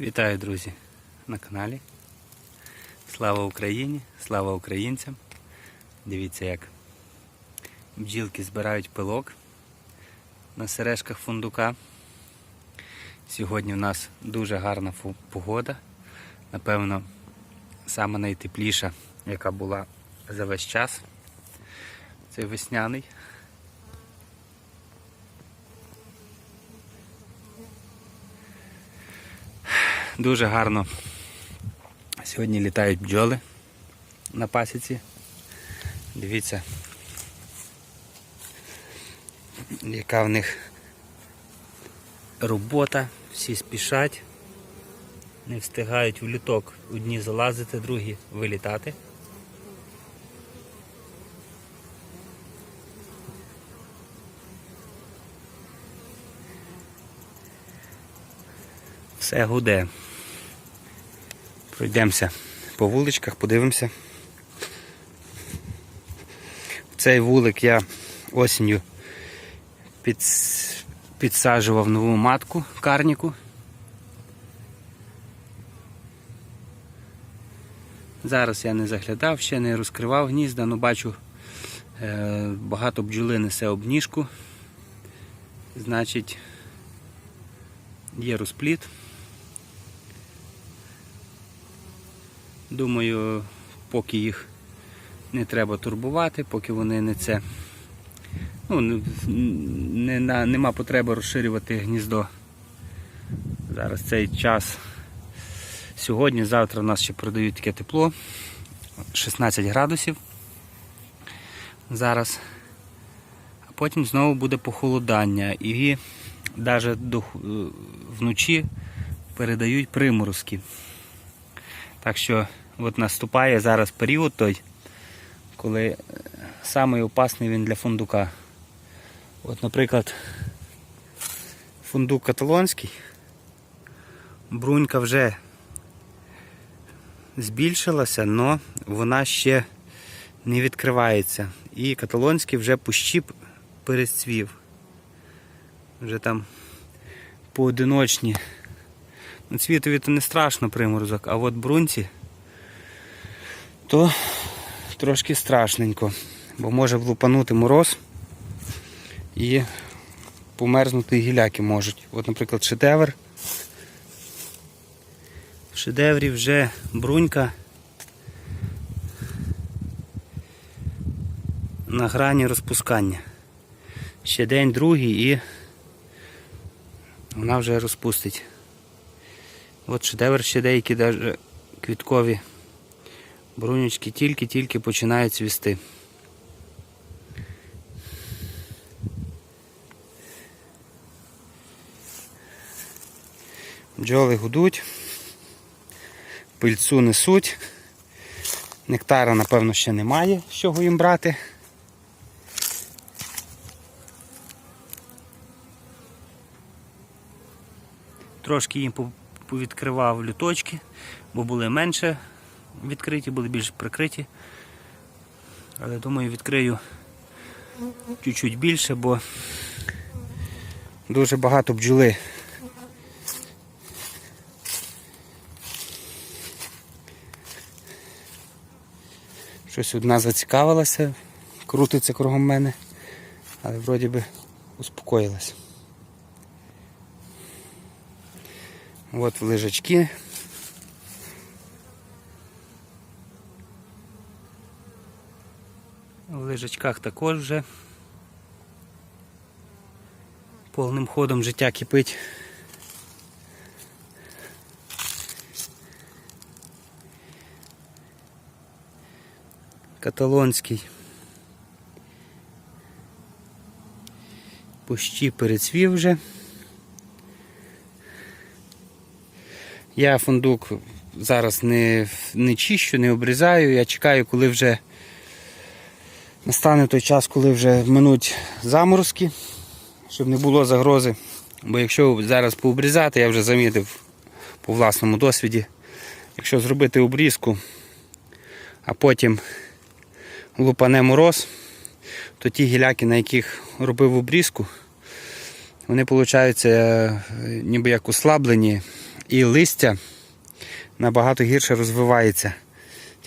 Вітаю, друзі, на каналі. Слава Україні, слава українцям. Дивіться, як бджілки збирають пилок на сережках фундука. Сьогодні у нас дуже гарна погода. Напевно, саме найтепліша, яка була за весь час. Це весняний. Дуже гарно сьогодні літають бджоли на пасіці. Дивіться, яка в них робота, всі спішать, не встигають в літок одні залазити, другі вилітати. Все гуде. Пройдемося по вуличках, подивимося. Цей вулик я осінню під, підсаджував нову матку карніку. Зараз я не заглядав, ще не розкривав гнізда, але бачу е, багато бджоли несе обніжку. Значить, є розпліт. Думаю, поки їх не треба турбувати, поки вони не це. Ну, не, на- нема потреби розширювати гніздо. Зараз цей час. Сьогодні, завтра у нас ще продають таке тепло. 16 градусів. Зараз. А потім знову буде похолодання. І навіть до, е, вночі передають приморозки. Так що от наступає зараз період той, коли е, самий опасний він для фундука. От, наприклад, фундук каталонський, брунька вже збільшилася, але вона ще не відкривається. І каталонський вже пущіп перецвів. Вже там поодиночні. Ну, Цвітові то не страшно приморозок, а от брунці то трошки страшненько, бо може влупанути мороз і померзнути гіляки можуть. От, наприклад, шедевр. В шедеврі вже брунька на грані розпускання. Ще день другий і вона вже розпустить. От шедевр ще деякі квіткові брунючки тільки-тільки починають цвісти. Бджоли гудуть, пильцу несуть. Нектара, напевно, ще немає, з чого їм брати. Трошки їм повідкривав люточки, бо були менше відкриті, були більш прикриті. Але думаю, відкрию чуть-чуть більше, бо дуже багато бджоли. Щось одна зацікавилася, крутиться кругом мене, але вроді би успокоїлась. От лежачки. В лежачках також вже повним ходом життя кипить. Каталонський. Пущі перецвів вже. Я фундук зараз не, не чищу, не обрізаю. Я чекаю, коли вже настане той час, коли вже минуть заморозки, щоб не було загрози. Бо якщо зараз пообрізати, я вже замітив по власному досвіді, якщо зробити обрізку, а потім лупане мороз, то ті гіляки, на яких робив обрізку, вони, виходить, ніби як ослаблені, і листя набагато гірше розвивається.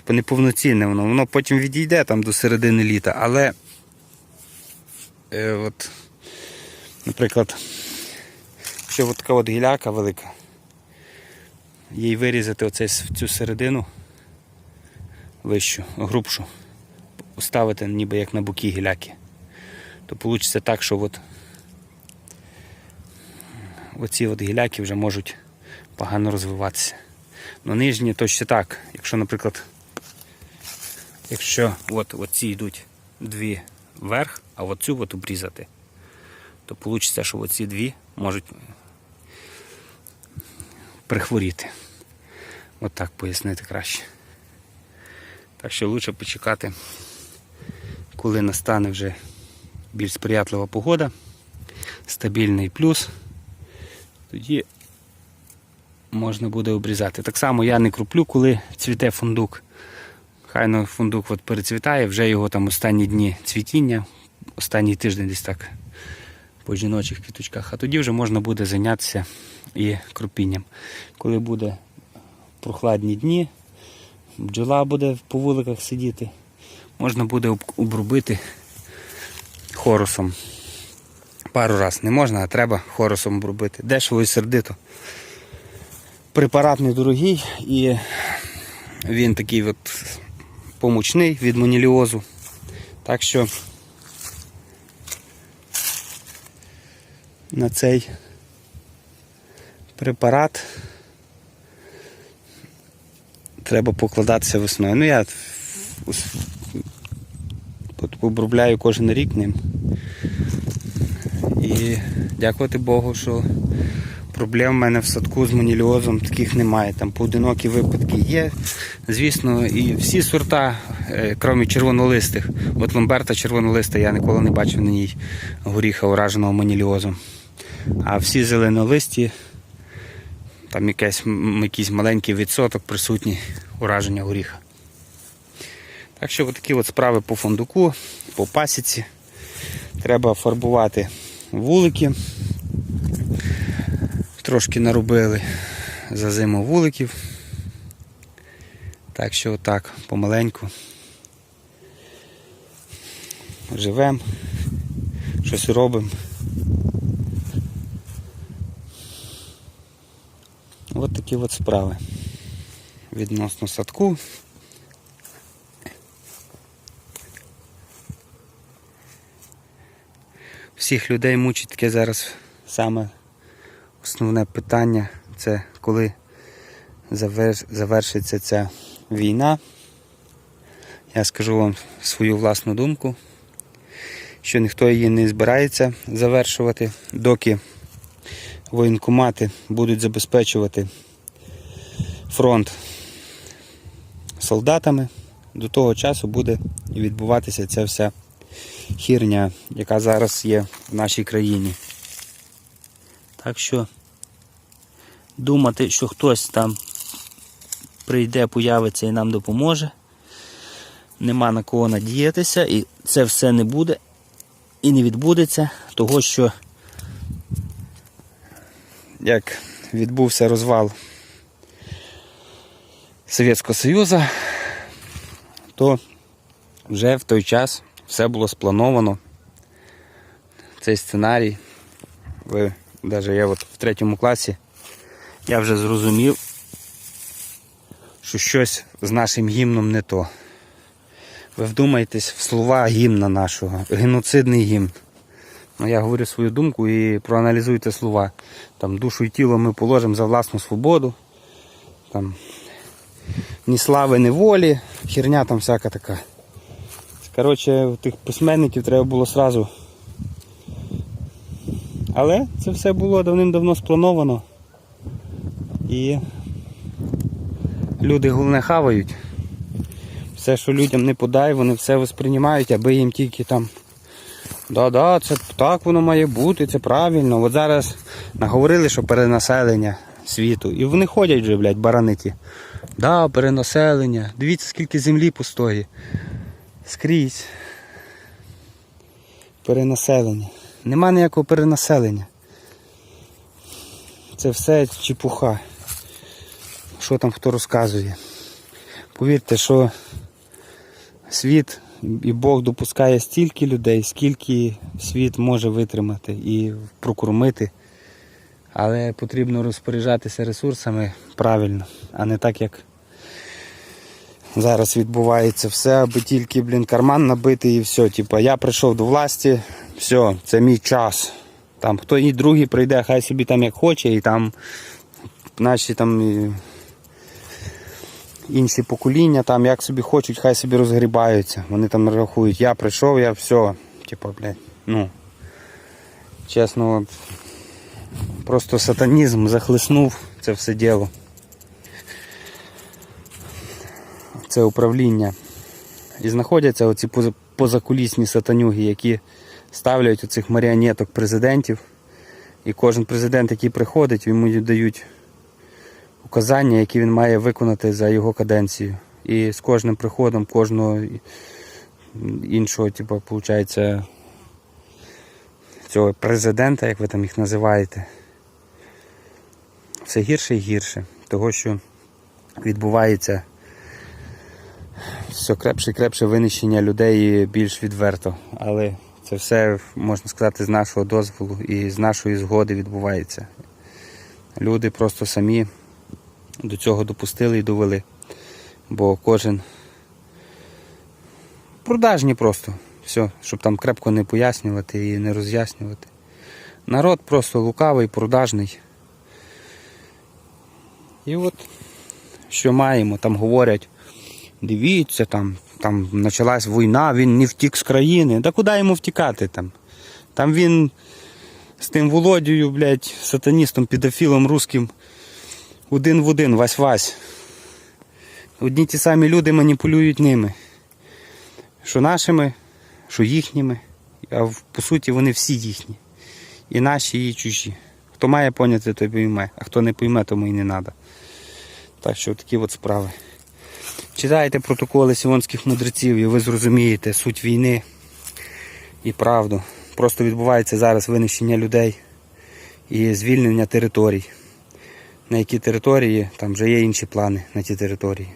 Типу неповноцінне воно. Воно потім відійде там до середини літа, але е, от, наприклад, якщо от така от гіляка велика, їй вирізати оцей, цю середину вищу, грубшу, поставити ніби як на боки гіляки, то вийде так, що от оці от гіляки вже можуть погано розвиватися. Ну нижні то ще так. Якщо, наприклад, якщо от, ці йдуть дві вверх, а от цю от обрізати, то вийде, що оці дві можуть прихворіти. От так пояснити краще. Так що краще почекати, коли настане вже більш сприятлива погода, стабільний плюс, тоді можна буде обрізати. Так само я не круплю, коли цвіте фундук. Хай ну, фундук от перецвітає, вже його там останні дні цвітіння, останній тиждень десь так по жіночих квіточках, а тоді вже можна буде зайнятися і крупінням. Коли буде прохладні дні, бджола буде по вуликах сидіти, можна буде обробити хорусом. Пару раз не можна, а треба хорусом обробити. Дешево і сердито. Препарат недорогий і він такий от помічний від моніліозу. Так що на цей препарат треба покладатися весною. Ну я обробляю кожен рік ним. І дякувати Богу, що проблем в мене в садку з моніліозом таких немає. Там поодинокі випадки є. Звісно, і всі сорта, е, крім червонолистих. От ломберта червонолиста я ніколи не бачив на ній горіха ураженого моніліозом. А всі зеленолисті, там якийсь, якийсь маленький відсоток присутній ураження горіха. Так що такі от справи по фундуку, по пасіці. Треба фарбувати вулики. Трошки наробили за зиму вуликів. Так що отак, помаленьку. Живемо, щось робимо. От такі от справи. Відносно садку. Всіх людей мучить таке зараз саме основне питання це коли завершиться ця війна. Я скажу вам свою власну думку, що ніхто її не збирається завершувати, доки воєнкомати будуть забезпечувати фронт солдатами. До того часу буде відбуватися ця вся хірня, яка зараз є в нашій країні. Так що думати, що хтось там прийде, появиться і нам допоможе. Нема на кого надіятися, і це все не буде і не відбудеться, того що як відбувся розвал Совєтського Союзу, то вже в той час все було сплановано. Цей сценарій. Ви навіть я от в третьому класі я вже зрозумів, що щось з нашим гімном не то. Ви вдумайтесь в слова гімна нашого, геноцидний гімн. Ну, я говорю свою думку і проаналізуйте слова. Там душу і тіло ми положимо за власну свободу. Там ні слави, ні волі, херня там всяка така. Коротше, тих письменників треба було сразу. Але це все було давним-давно сплановано. І люди головне хавають. Все, що людям не подай, вони все восприймають, аби їм тільки там. Да-да, це так воно має бути, це правильно. От зараз наговорили, що перенаселення світу. І вони ходять вже, блядь, бараники. Да, перенаселення. Дивіться, скільки землі пустої. Скрізь. Перенаселення. Нема ніякого перенаселення. Це все чепуха. Що там хто розказує. Повірте, що світ і Бог допускає стільки людей, скільки світ може витримати і прокормити. Але потрібно розпоряджатися ресурсами правильно, а не так, як зараз відбувається все, аби тільки, блін, карман набитий і все. Типа, я прийшов до власті, все, це мій час. Там хто і другий прийде, хай собі там як хоче, і там наші там інші покоління, там як собі хочуть, хай собі розгрібаються. Вони там рахують, я прийшов, я все. Типа, блядь, ну. Чесно, от, просто сатанізм захлеснув це все діло. Це управління. І знаходяться оці поза- позакулісні сатанюги, які ставлять оцих маріонеток президентів. І кожен президент, який приходить, йому дають указання, які він має виконати за його каденцію. І з кожним приходом кожного іншого, типу, виходить, цього президента, як ви там їх називаєте, все гірше і гірше. Того, що відбувається все крепше і крепше винищення людей більш відверто. Але це все, можна сказати, з нашого дозволу і з нашої згоди відбувається. Люди просто самі до цього допустили і довели. Бо кожен продажні просто. Все, щоб там крепко не пояснювати і не роз'яснювати. Народ просто лукавий, продажний. І от що маємо, там говорять, дивіться, там, там почалась війна, він не втік з країни. Та куди йому втікати там? Там він з тим Володією, блядь, сатаністом, педофілом русським один в один, вась-вась. Одні ті самі люди маніпулюють ними. Що нашими, що їхніми. А по суті вони всі їхні. І наші, і чужі. Хто має поняти, той пойме, а хто не пойме, тому і не треба. Так що такі от справи. Читайте протоколи сіонських мудреців і ви зрозумієте суть війни і правду. Просто відбувається зараз винищення людей і звільнення територій. На які території, там вже є інші плани на ті території.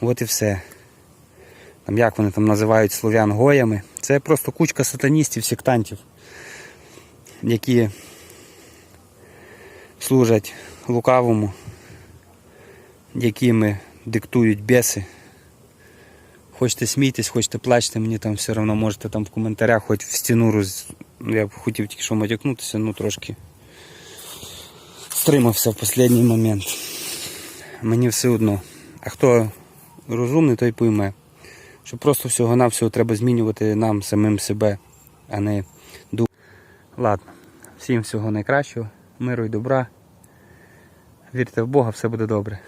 От і все. Там як вони там називають слов'ян гоями. Це просто кучка сатаністів, сектантів, які служать лукавому, якими диктують беси. Хочете смійтесь, хочете плачте, мені там все одно можете там в коментарях, хоч в стіну роз... Я б хотів тільки що матякнутися, ну трошки стримався в останній момент. Мені все одно. А хто розумний, той пойме. Що просто всього-навсього треба змінювати нам самим себе, а не дух. Ладно, всім всього найкращого, миру і добра. Вірте в Бога, все буде добре.